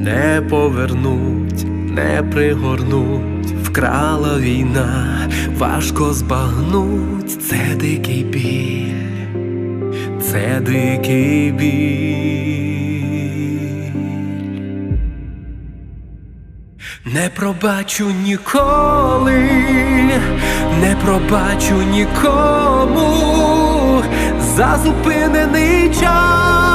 Не повернуть, не пригорнуть, вкрала війна, важко збагнуть, це дикий біль, це дикий біль. Не пробачу ніколи, не пробачу нікому. За зупинений час,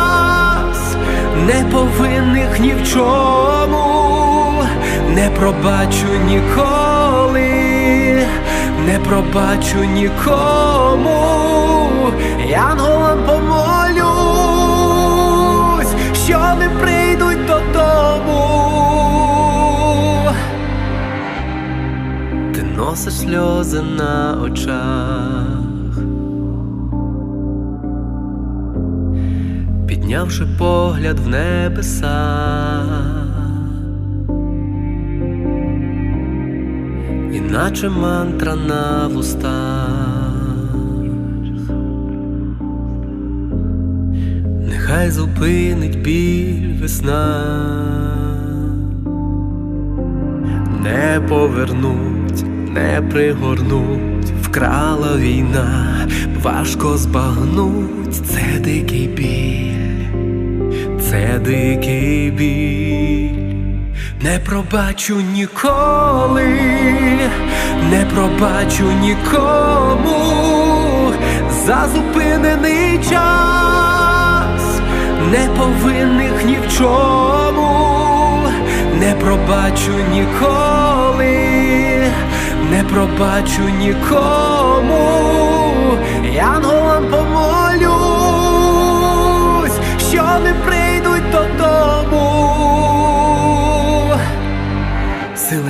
не повинних ні в чому, не пробачу ніколи, не пробачу нікому, янголам помолюсь, що не прийдуть додому. Ти носиш сльози на очах, піднявши погляд в небеса, іначе мантра на вустах. Нехай зупинить біль весна. Не повернуть, не пригорнуть, вкрала війна, важко збагнуть, це дикий біль, дикий біль, не пробачу ніколи, не пробачу нікому. За зупинений час, не повинних ні в чому. Не пробачу ніколи, не пробачу нікому, янголам помолюсь,